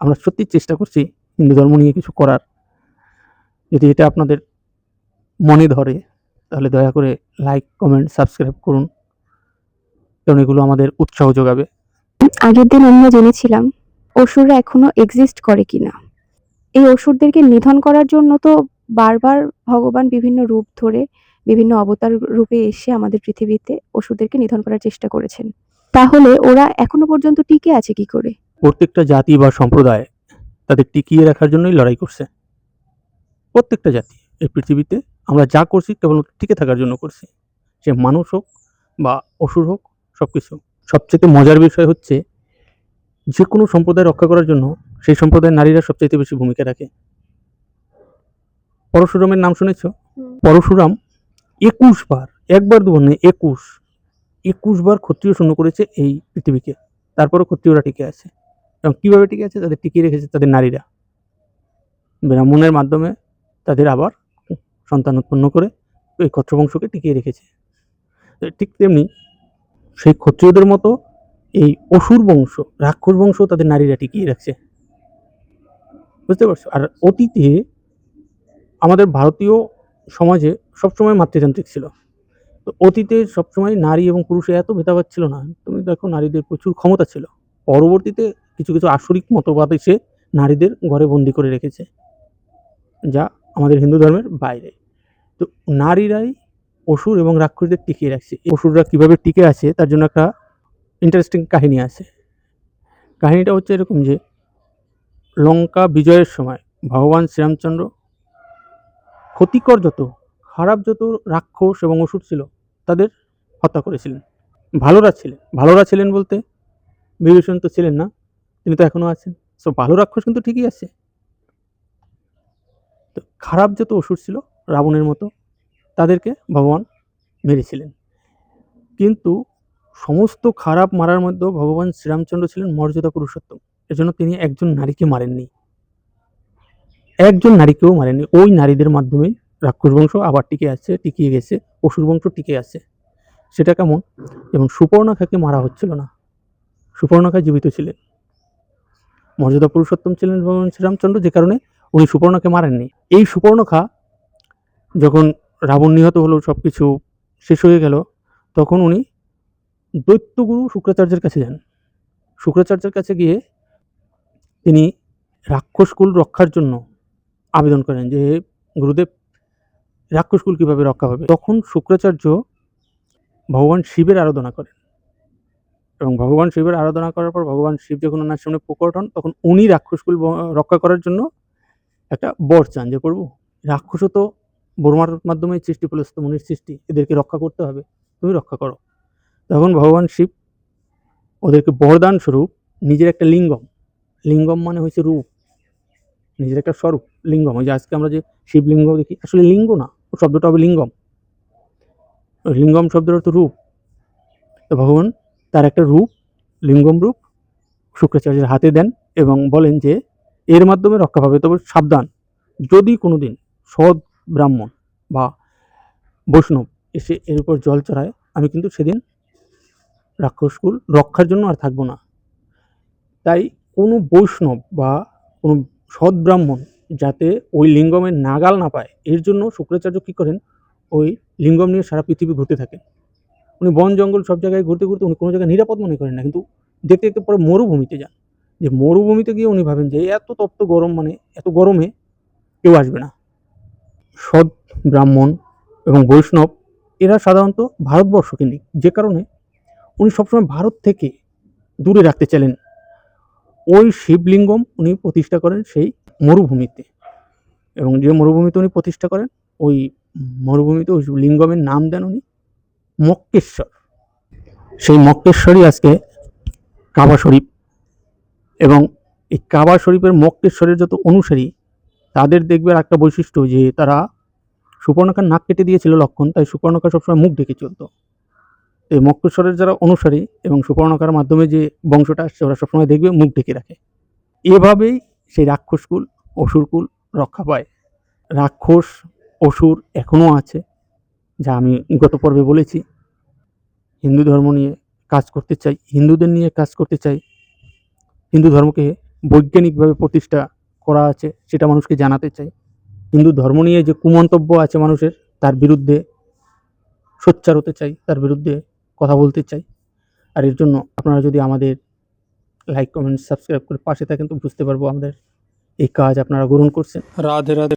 আমরা সত্যি চেষ্টা করছি হিন্দু ধর্ম নিয়ে কিছু করার। যদি এটা আপনাদের মনে ধরে, তাহলে দয়া করে লাইক কমেন্ট সাবস্ক্রাইব করুন। কারণ এগুলো আমাদের উৎসাহ যোগাবে। আগের দিন আমরা জেনেছিলাম, অসুররা এখনও এক্সিস্ট করে কিনা। এই অসুরদেরকে নিধন করার জন্য তো বারবার ভগবান বিভিন্ন রূপ ধরে, বিভিন্ন অবতার রূপে এসে আমাদের পৃথিবীতে অসুরদেরকে নিধন করার চেষ্টা করেছেন। তাহলে ওরা এখনও পর্যন্ত টিকে আছে কি করে? প্রত্যেকটা জাতি বা সম্প্রদায় তাদের টিকিয়ে রাখার জন্যই লড়াই করছে। প্রত্যেকটা জাতি এই পৃথিবীতে আমরা যা করছি কেবল টিকে থাকার জন্য করছি। সে মানুষ হোক বা অসুর হোক সব কিছু সবচেয়ে মজার বিষয় হচ্ছে যে কোনো সম্প্রদায় রক্ষা করার জন্য সেই সম্প্রদায়ের নারীরা সবচেয়ে বেশি ভূমিকা রাখে। পরশুরামের নাম শুনেছ? পরশুরাম একুশ বার একবার দুবার নয় একুশ। একুশ বার ক্ষত্রিয় শূন্য করেছে এই পৃথিবীকে। তারপরে ক্ষত্রিয়রা টিকে আছে। এবং কীভাবে টিকে আছে? তাদের টিকিয়ে রেখেছে তাদের নারীরা। ব্রাহ্মণের মাধ্যমে তাদের আবার সন্তান উৎপন্ন করে এই ক্ষত্রবংশকে টিকিয়ে রেখেছে। ঠিক তেমনি সেই ক্ষত্রিয়দের মতো এই অসুর বংশ, রাক্ষস বংশ তাদের নারীরা টিকিয়ে রাখছে। বুঝতে পারছ? আর অতীতে আমাদের ভারতীয় সমাজে সবসময় মাতৃতান্ত্রিক ছিল। তো অতীতে সবসময় নারী এবং পুরুষে এত ভেদাভেদ ছিল না। তুমি দেখো নারীদের প্রচুর ক্ষমতা ছিল। পরবর্তীতে কিছু কিছু আসরিক মতবাদ এসে নারীদের ঘরে বন্দি করে রেখেছে, যা আমাদের হিন্দু ধর্মের বাইরে। তো নারীরাই অসুর এবং রাক্ষসদের টিকিয়ে রাখছে। অসুররা কীভাবে টিকে আছে, তার জন্য একটা ইন্টারেস্টিং কাহিনী আছে। কাহিনীটা হচ্ছে এরকম যে, লঙ্কা বিজয়ের সময় ভগবান শ্রীরামচন্দ্র ক্ষতিকর যত, খারাপ যত রাক্ষস এবং অসুর ছিল, তাদের হত্যা করেছিলেন। ভালোরা ছিলেন। ভালোরা ছিলেন বলতে বিভীষণ তো ছিলেন না। তিনি তো এখনও আছেন। সো ভালো রাক্ষস কিন্তু ঠিকই আছে। তো খারাপ যত অসুর ছিল, রাবণের মতো, তাদেরকে ভগবান মেরেছিলেন। কিন্তু সমস্ত খারাপ মারার মধ্যেও ভগবান শ্রীরামচন্দ্র ছিলেন মর্যাদা পুরুষোত্তম। এজন্য তিনি একজন নারীকে মারেননি। একজন নারীকেও মারেননি। ওই নারীদের মাধ্যমেই রাক্ষস বংশ আবার টিকে আছে, টিকিয়ে গেছে, অসুর বংশ টিকে আছে। সেটা কেমন? যেমন সুপর্ণাখাকে মারা হচ্ছিল না। সুপর্ণখা জীবিত ছিলেন। মর্যাদা পুরুষোত্তম ছিলেন ভগবান শ্রীরামচন্দ্র যে কারণে উনি সুপর্ণকে মারেননি। এই সুপর্ণখা যখন রাবণ নিহত হলো সব কিছু শেষ হয়ে গেল, তখন উনি দৈত্যগুরু শুক্রাচার্যের কাছে যান। শুক্রাচার্যের কাছে গিয়ে তিনি রাক্ষসকুল রক্ষার জন্য আবেদন করেন যে, "হে গুরুদেব রাক্ষসকুল কীভাবে রক্ষা হবে? তখন শুক্রাচার্য ভগবান শিবের আরাধনা করেন। এবং ভগবান শিবের আরাধনা করার পর ভগবান শিব যখন ওনার সামনে প্রকট হন, তখন উনি রাক্ষসকুল রক্ষা করার জন্য একটা বর চান যে, প্রভু, রাক্ষসও তো বর্মার মাধ্যমে সৃষ্টি ফলস্ত মুনির সৃষ্টি, এদেরকে রক্ষা করতে হবে, তুমি রক্ষা করো। তখন ভগবান শিব ওদেরকে বরদান স্বরূপ নিজের একটা লিঙ্গম লিঙ্গম মানে হচ্ছে রূপ, নিজের একটা স্বরূপ, লিঙ্গম, ওই যে আজকে আমরা যে শিবলিঙ্গ দেখি, আসলে লিঙ্গ না ও শব্দটা হবে লিঙ্গম লিঙ্গম শব্দের অর্থ রূপ। তো ভগবান তার একটা রূপ, লিঙ্গম রূপ, শুক্রাচার্যের হাতে দেন এবং বলেন যে, এর মাধ্যমে রক্ষা পাবে। তবে সাবধান, যদি কোনো দিন সৎ ব্রাহ্মণ বা বৈষ্ণব এসে এর উপর জল চড়ায়, আমি কিন্তু সেদিন রাক্ষসকুল রক্ষার জন্য আর থাকব না। তাই কোনো বৈষ্ণব বা কোনো সৎ ব্রাহ্মণ যাতে ওই লিঙ্গমের নাগাল না পায়, এর জন্য শুক্রাচার্য কী করেন? ওই লিঙ্গম নিয়ে সারা পৃথিবী ঘুরতে থাকেন। উনি বন, জঙ্গল সব জায়গায় ঘুরতে ঘুরতে উনি কোনো জায়গায় নিরাপদ মনে করেন না। কিন্তু দেখতে দেখতে পরে মরুভূমিতে যান। যে মরুভূমিতে গিয়ে উনি ভাবেন যে এত তপ্ত গরম মানে এত গরমে কেউ আসবে না। সৎ ব্রাহ্মণ এবং বৈষ্ণব, এরা সাধারণত ভারতবর্ষ কেন্দ্রিক। যে কারণে উনি সবসময় ভারত থেকে দূরে রাখতে চাইলেন। ওই শিবলিঙ্গম উনি প্রতিষ্ঠা করেন সেই মরুভূমিতে। এবং যে মরুভূমিতে উনি প্রতিষ্ঠা করেন, ওই মরুভূমিতে ওই লিঙ্গমের নাম দেন উনি। মক্কেশ্বর। সেই মক্কেশ্বরই আজকে কাবা শরীফ এবং এই কাবা শরীফের মক্কেশ্বরের যত অনুসারী, তাদের দেখবে একটা বৈশিষ্ট্য যে তারা সুপর্ণকার নাক কেটে দিয়েছিল লক্ষণ, তাই সুপর্ণকা সবসময় মুখ ঢেকে চলতো। এই মক্কেশ্বরের যারা অনুসারী এবং সুপর্ণকার মাধ্যমে যে বংশটা আসছে, ওরা সবসময় দেখবে মুখ ঢেকে রাখে। এভাবেই সেই রাক্ষসকুল, অসুরকুল রক্ষা পায়। রাক্ষস, অসুর এখনও আছে। যা আমি গত পর্বে বলেছি। হিন্দু ধর্ম নিয়ে কাজ করতে চাই, হিন্দুদের নিয়ে কাজ করতে চাই। হিন্দু ধর্মকে বৈজ্ঞানিকভাবে প্রতিষ্ঠা করা আছে, সেটা মানুষকে জানাতে চাই। হিন্দু ধর্ম নিয়ে যে কুমন্তব্য আছে মানুষের, তার বিরুদ্ধে সোচ্চার হতে চাই, তার বিরুদ্ধে কথা বলতে চাই। আর এর জন্য আপনারা যদি আমাদের লাইক, কমেন্ট, সাবস্ক্রাইব করে পাশে থাকেন, তো বুঝতে পারব আমাদের এই কাজ আপনারা গ্রহণ করছেন। রাধে রাধে।